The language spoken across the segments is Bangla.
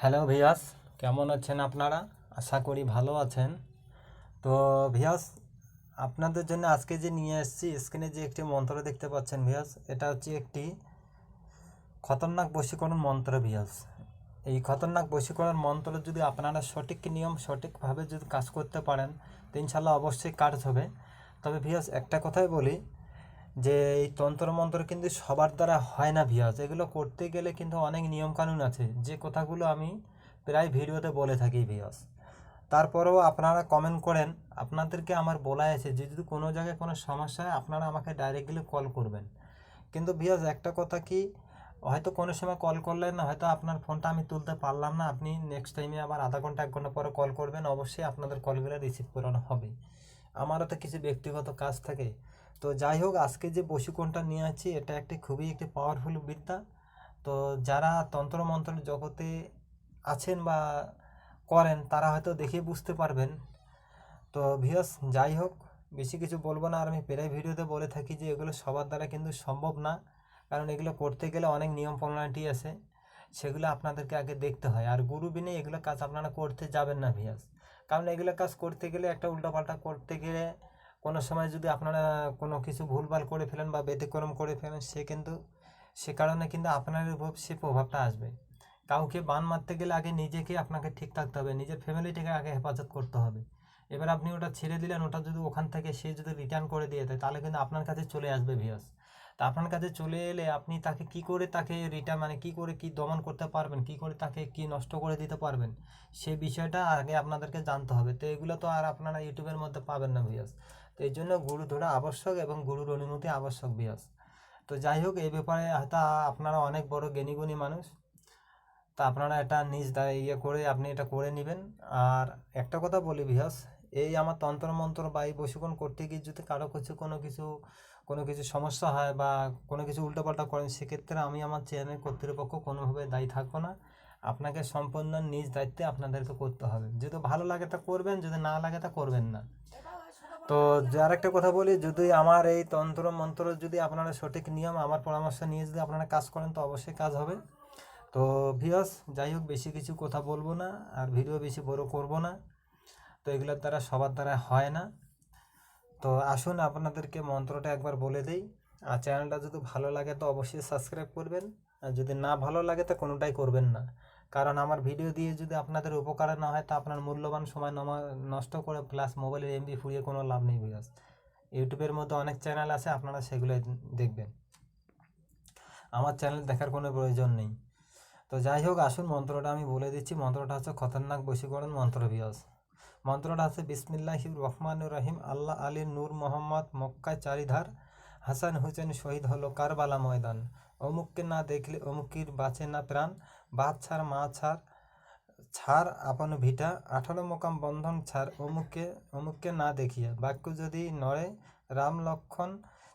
হ্যালো ভিয়াস কেমন আছেন আপনারা? আশা করি ভালো আছেন। তো ভিয়াস আপনাদের জন্য আজকে যে নিয়ে এসেছি স্ক্রিনে যে একটি মন্ত্র দেখতে পাচ্ছেন ভিয়াস এটা হচ্ছে একটি খতরনাক বশীকরণ মন্ত্র ভিয়াস এই খতরনাক বশীকরণ মন্ত্র যদি আপনারা সঠিক নিয়ম, সঠিকভাবে যদি কাজ করতে পারেন, তো ইনশাল্লাহ অবশ্যই কাজ হবে। তবে ভিয়াস একটা কথাই বলি যে এই তন্ত্র মন্ত্র কিন্তু সবার দ্বারা হয় না ভিয়াজ এগুলো করতে গেলে কিন্তু অনেক নিয়মকানুন আছে। যে কথাগুলো আমি প্রায় ভিডিওতে বলে থাকি ভিয়াস তারপরেও আপনারা কমেন্ট করেন, আপনাদেরকে আমার বলা আছে, যে যদি কোনো জায়গায় কোনো সমস্যা হয়, আপনারা আমাকে ডাইরেক্টলি কল করবেন। কিন্তু ভিয়াজ একটা কথা কি, হয়তো কোনো সময় কল করলেন না, হয়তো আপনার ফোনটা আমি তুলতে পারলাম না, আপনি নেক্সট টাইমে আবার আধা ঘণ্টা, এক ঘণ্টা পরে কল করবেন, অবশ্যই আপনাদের কলগুলো রিসিভ করানো হবে। আমারও তো কিছু ব্যক্তিগত কাজ থাকে। তো যাই হোক, আজকে যে বশীকরণটা নিয়ে আছি, এটা একটি খুবই একটি পাওয়ারফুল বিদ্যা। তো যারা তন্ত্র মন্ত্র জগতে আছেন বা করেন, তারা হয়তো দেখে বুঝতে পারবেন। তো ভিয়াস যাই হোক, বেশি কিছু বলব না। আর আমি প্রায় ভিডিওতে বলে থাকি যে, এগুলো সবার দ্বারা কিন্তু সম্ভব না। কারণ এগুলো করতে গেলে অনেক নিয়ম ফর্মালিটি আছে। সেগুলো আপনাদেরকে আগে দেখতে হয়। আর গুরু বিনে এগুলো কাজ আপনারা করতে যাবেন না ভিয়াস কারণ এগুলো কাজ করতে গেলে একটা উল্টাপাল্টা করতে গেলে কোনো সময় যদি আপনারা কোনো কিছু ভুলভাল করে ফেলেন বা ব্যতিক্রম করে ফেলেন, সে কিন্তু, সে কারণে কিন্তু আপনার উপর সে প্রভাবটা আসবে। কাউকে বান মারতে গেলে আগে নিজেকে আপনাকে ঠিক থাকতে হবে, নিজের ফ্যামিলিটাকে আগে হেফাজত করতে হবে। এবার আপনি ওটা ছেড়ে দিলেন, ওটা যদি ওখান থেকে সে যদি রিটার্ন করে দিয়ে দেয়, তাহলে কিন্তু আপনার কাছে চলে আসবে ভিয়াস তা আপনার কাছে চলে এলে আপনি তাকে কি করে তাকে রিটার্ন মানে কি করে কি দমন করতে পারবেন, কি করে তাকে কি নষ্ট করে দিতে পারবেন সেই বিষয়টা আগে আপনাদেরকে জানতে হবে। তো এগুলো তো আর আপনারা ইউটিউবের মধ্যে পাবেন না ভিয়াস তো এই জন্য গুরু ধরা আবশ্যক এবং গুরুর অনুমতি আবশ্যক ভিয়াস তো যাই হোক, এই ব্যাপারে হয়তো আপনারা অনেক বড় জ্ঞানীগুণী মানুষ। তা আপনারা এটা নিজ দায় ইয়ে করে আপনি এটা করে নেবেন। আর একটা কথা বলি ভিয়াস এই আমার তন্ত্র মন্ত্র বা এই বশীকরণ করতে গিয়ে যদি কারও কিছু, কোনো কিছু কোনো কিছু সমস্যা হয় বা কোনো কিছু উল্টোপাল্টা করেন, সেক্ষেত্রে আমি আমার চ্যানেল কর্তৃপক্ষ কোনোভাবে দায়ী থাকব না। আপনাকে সম্পূর্ণ নিজ দায়িত্বে আপনাদেরকে করতে হবে। যদি ভালো লাগে তা করবেন, যদি না লাগে তা করবেন না। তো আর একটা কথা বলি, যদি আমার এই তন্ত্র মন্ত্র যদি আপনারা সঠিক নিয়ম আমার পরামর্শ নিয়ে যদি আপনারা কাজ করেন, তো অবশ্যই কাজ হবে। তো ভিওস যাই হোক, বেশি কিছু কথা বলব না, আর ভিডিও বেশি বড় করব না। তো এগুলোর দ্বারা সবার দ্বারা হয় না। তো আসুন, আপনাদেরকে মন্ত্রটা একবার বলে দেই। আর চ্যানেলটা যদি ভালো লাগে, তো অবশ্যই সাবস্ক্রাইব করবেন। আর যদি না ভালো লাগে, তো কোনোটাই করবেন না। কারণ আমার ভিডিও দিয়ে যদি আপনাদের উপকার না হয়, তা আপনার মূল্যবান সময় নষ্ট করে প্লাস মোবাইলের এমবি ফুরিয়ে কোনো লাভ নেই বিকজ ইউটিউবের মধ্যে অনেক চ্যানেল আছে, আপনারা সেগুলো দেখবেন। আমার চ্যানেল দেখার কোনো প্রয়োজন নেই। তো যাই হোক, আসুন মন্ত্রটা আমি বলে দিচ্ছি। মন্ত্রটা হচ্ছে খতরনাক বশীকরণ মন্ত্র বিয়স মন্ত্রটা আছে বিসমিল্লাহির রহমানুর রহিম। আল্লাহ আলী নূর মোহাম্মদ মক্কায় চারিধার, হাসান হুসেন শহীদ হলো কারবালা ময়দান। অমুককে না দেখলে অমুকির বাঁচে না প্রাণ। ছাড় মা ছাড় ছাড় আপন ভিটা আঠারো মোকাম বন্ধন ছাড় অমুককে অমুককে না দেখিয়া। বাক্য যদি নড়ে, রাম লক্ষণ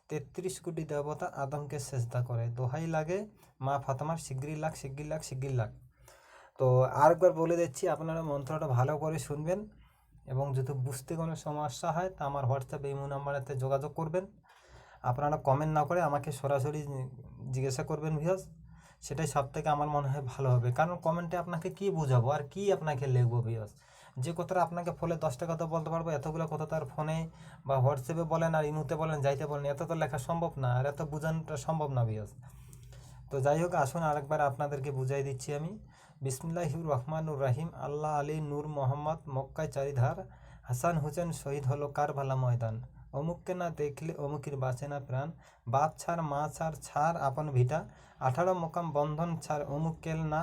তেত্রিশ কোটি দেবতা আদমকে চেষ্টা করে। দোহাই লাগে, মা ফাতেমার শিগগিরি লাখ শিগগির লাখ শিগগির লাখ তো আরেকবার বলে দিচ্ছি, আপনারা মন্ত্রটা ভালো করে শুনবেন এবং যদি বুঝতে কোনো সমস্যা হয়, তা আমার হোয়াটসঅ্যাপ এই নাম্বারেতে যোগাযোগ করবেন। আপনারা কমেন্ট না করে আমাকে সরাসরি জিজ্ঞাসা করবেন ভিয়াস সেটাই সব থেকে আমার মনে হয় ভালো হবে। কারণ কমেন্টে আপনাকে কি বোঝাবো আর কি আপনাকে লিখব বিয়স যে কথাটা আপনাকে ফোনে দশটা কথা বলতে পারব, এতগুলো কথা তার ফোনে বা হোয়াটসঅ্যাপে বলেন আর ইমুতে বলেন, যাইতে বলেন, এত তো লেখা সম্ভব না আর এত বোঝানোটা সম্ভব না বিয়স তো যাই হোক, আসুন আরেকবার আপনাদেরকে বুঝাই দিচ্ছি আমি। বিসমুল্লাহির রহমানুর রাহিম, আল্লাহ আলী নূর মোহাম্মদ, মক্কায় চারিধার, হাসান হুসেন শহীদ হলো কারবালা ময়দান। অমুককে না দেখলে অমুকের বাঁচে না প্রাণ। বাপ ছাড়, মা ছাড় ছাড় আপন ভিটা। আঠারো মোকাম বন্ধন ছাড়, অমুককেল না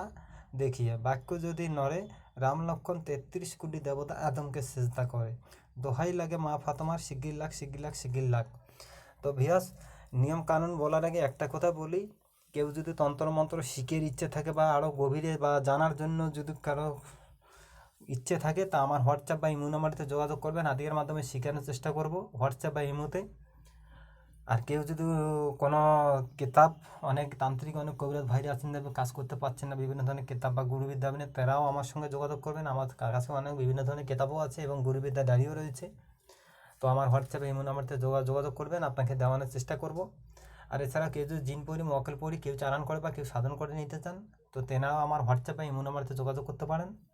দেখিয়া। বাক্য যদি নড়ে, রাম লক্ষণ তেত্রিশ কোটি দেবতা আদমকে চেষ্টা করে। দোহাই লাগে মা ফাতেমার শিগির লাখ শিগির লাখ শিগির লাখ। তো ভিয়াস নিয়ম কানুন বলার আগে একটা কথা বলি। কেউ যদি তন্ত্রমন্ত্র শিখের ইচ্ছে থাকে বা আরও গভীরে বা জানার জন্য যদি কারও ইচ্ছে থাকে তা আমার হোয়াটসঅ্যাপ বা ইমো নাম্বারতে যোগাযোগ করবেন। আদিকের মাধ্যমে শেখানোর চেষ্টা করব হোয়াটসঅ্যাপ বা ইমোতে। আর কেউ যদি কোনো কিতাব, অনেক তান্ত্রিক, অনেক কবিরাজ ভাইরা আছেন কাজ করতে পারছেন না, বিভিন্ন ধরনের কিতাব বা গুরুবিদ্যা আপনি তারাও আমার সঙ্গে যোগাযোগ করবেন। আমার কাছে অনেক বিভিন্ন ধরনের কিতাবও আছে এবং গুরুবিদ্যা ডায়েরিও রয়েছে। তো আমার হোয়াটসঅ্যাপে ইমো নাম্বারতে যোগা- যোগাযোগ করবেন, আপনাকে দেওয়ানোর চেষ্টা করব। আর এছাড়া কেউ যদি জিন পড়ি মকল পড়ি কেউ চালান করে বা কেউ সাধন করে নিতে চান, তো তেনারাও আমার হোয়াটসঅ্যাপে ইমো নাম্বারতে যোগাযোগ করতে পারেন।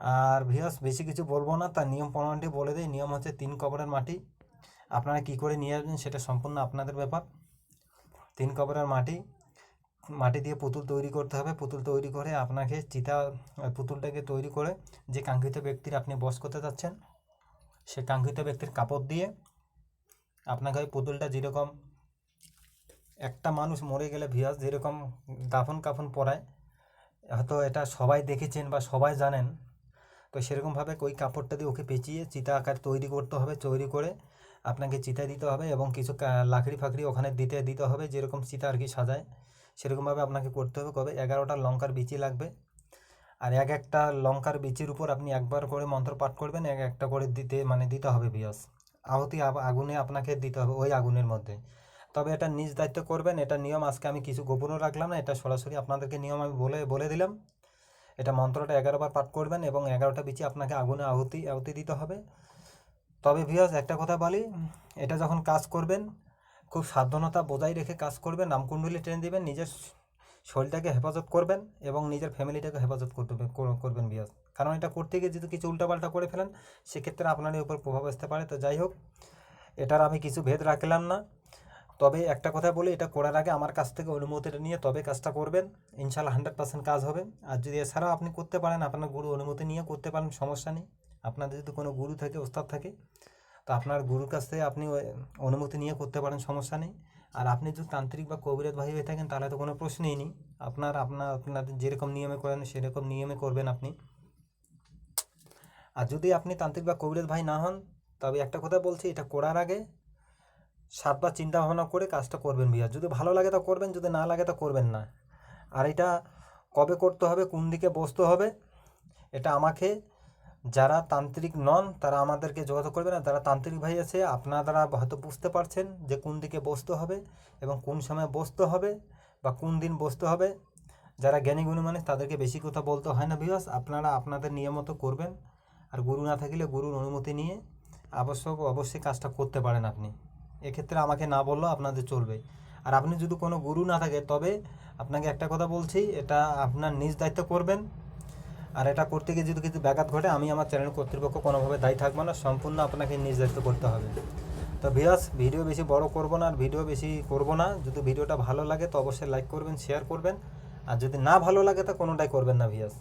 আর ভিউয়ার্স বেশি কিছু বলব না, তার নিয়ম প্রণালীটি বলে দিই। নিয়ম হচ্ছে তিন কবরের মাটি। আপনারা কি করে নিয়ে আসবেন সেটা সম্পূর্ণ আপনাদের ব্যাপার। তিন কবরের মাটি মাটি দিয়ে পুতুল তৈরি করতে হবে। পুতুল তৈরি করে আপনাকে চিতা, পুতুলটাকে তৈরি করে যে কাঙ্ক্ষিত ব্যক্তির আপনি বস করতে যাচ্ছেন, সে কাঙ্ক্ষিত ব্যক্তির কাপড় দিয়ে আপনাকে ওই পুতুলটা যেরকম একটা মানুষ মরে গেলে ভিয়াস যেরকম দাফন কাফন পরায়, হয়তো এটা সবাই দেখেছেন বা সবাই জানেন তো সেরকমভাবে ওই কাপড়টা দিয়ে ওকে পেঁচিয়ে চিতা আকার তৈরি করতে হবে, তৈরি করে আপনাকে চিতায় দিতে হবে এবং কিছু লাকড়ি ফাকড়ি ওখানে দিতে দিতে হবে যেরকম চিতা আর কি সাজায়, সেরকমভাবে আপনাকে করতে হবে। কবে? এগারোটা লঙ্কার বিচি লাগবে। আর এক একটা লঙ্কার বিচির উপর আপনি একবার করে মন্ত্র পাঠ করবেন, এক একটা করে দিতে মানে দিতে হবে বিয়স। আহুতি আগুনে আপনাকে দিতে হবে ওই আগুনের মধ্যে। তবে এটা নিজ দায়িত্ব করবেন, এটা নিয়ম আজকে আমি কিছু গোপনও রাখলাম না, এটা সরাসরি আপনাদেরকে নিয়ম আমি বলে বলে দিলাম। এটা মন্ত্রটা এগারো বার পাঠ করবেন এবং এগারোটা বিচি আপনাকে আগুনে আহুতি আহুতি দিতে হবে। তবে ভিয়াস একটা কথা বলি, এটা যখন কাজ করবেন, খুব সাবধানতা বজায় রেখে কাজ করবেন নামকুণ্ডলি ট্রেন দিবেন, নিজের শরীরটাকে হেফাজত করবেন এবং নিজের ফ্যামিলিটাকে হেফাজত করতে করবেন বিয়াস কারণ এটা করতে গিয়ে যদি কিছু উল্টাপাল্টা করে ফেলেন, সেক্ষেত্রে আপনারই উপর প্রভাব আসতে পারে। তো যাই হোক, এটার আমি কিছু ভেদ রাখলাম না। তবে একটা কথা বলি, এটা করার আগে আমার কাছ থেকে অনুমতিটা নিয়ে তবে কাজটা করবেন। ইনশাল্লাহ হান্ড্রেড পার্সেন্ট কাজ হবে। আর যদি এছাড়াও আপনি করতে পারেন, আপনার গুরু অনুমতি নিয়ে করতে পারেন, সমস্যা নেই। আপনাদের যদি কোনো গুরু থাকে, ওস্তাদ থাকে, তো আপনার গুরুর কাছ থেকে আপনি অনুমতি নিয়ে করতে পারেন, সমস্যা নেই। আর আপনি যদি তান্ত্রিক বা কবিরাজ ভাই হয়ে থাকেন, তাহলে তো কোনো প্রশ্নই নেই। আপনার আপনার আপনাদের যেরকম নিয়মে করেন, সেরকম নিয়মে করবেন আপনি। আর যদি আপনি তান্ত্রিক বা কবিরাজ ভাই না হন, তবে একটা কথা বলছি, এটা করার আগে সাতবার চিন্তা ভাবনা করে কাজটা করবেন ভাইয়া। যদি ভালো লাগে তা করবেন, যদি না লাগে তা করবেন না। আর এটা কবে করতে হবে, কোন দিকে বসতে হবে, এটা আমাকে, যারা তান্ত্রিক নন, তারা আমাদেরকে যোগাযোগ করবে না যারা তান্ত্রিক ভাই আছে, আপনারা হয়তো বুঝতে পারছেন যে কোন দিকে বসতে হবে এবং কোন সময় বসতে হবে বা কোন দিন বসতে হবে। যারা জ্ঞানী গুণী মানুষ তাদেরকে বেশি কথা বলতে হয় না বিকজ আপনারা আপনাদের নিয়ম মতো করবেন। আর গুরু না থাকলে গুরুর অনুমতি নিয়ে আবশ্যক অবশ্যই কাজটা করতে পারেন আপনি। এক্ষেত্রে আমাকে না বললেও আপনাদের চলবে আর আপনি যদি কোনো গুরু না থাকে, তবে আপনাকে একটা কথা বলছি, এটা আপনার নিজ দায়িত্ব করবেন। আর এটা করতে গিয়ে যদি কিছু ব্যাঘাত ঘটে, আমি আমার চ্যানেল কর্তৃপক্ষ কোনোভাবে দায়ী থাকব না, সম্পূর্ণ আপনাকে নিজ দায়িত্ব করতে হবে। তো ভিয়াস ভিডিও বেশি বড় করব না আর ভিডিও বেশি করব না। যদি ভিডিওটা ভালো লাগে, তো অবশ্যই লাইক করবেন শেয়ার করবেন। আর যদি না ভালো লাগে, তো কোনোটাই করবেন না ভিয়াস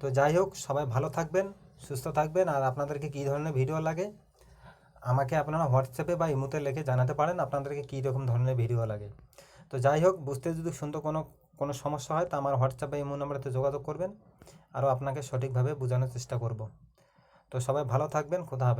তো যাই হোক, সবাই ভালো থাকবেন, সুস্থ থাকবেন। আর আপনাদেরকে কী ধরনের ভিডিও লাগে আমাকে আপনারা হোয়াটসঅ্যাপে বা ইমোতে লিখে জানাতে পারেন আপনাদেরকে কী রকম ধরনের ভিডিও লাগে। তো যাই হোক, বুঝতে যদি শুনতে কোনো কোনো সমস্যা হয়, তা আমার হোয়াটসঅ্যাপে ইমো নাম্বারেতে যোগাযোগ করবেন। আরও আপনাকে সঠিকভাবে বোঝানোর চেষ্টা করব। তো সবাই ভালো থাকবেন, খোদা হাফেজ।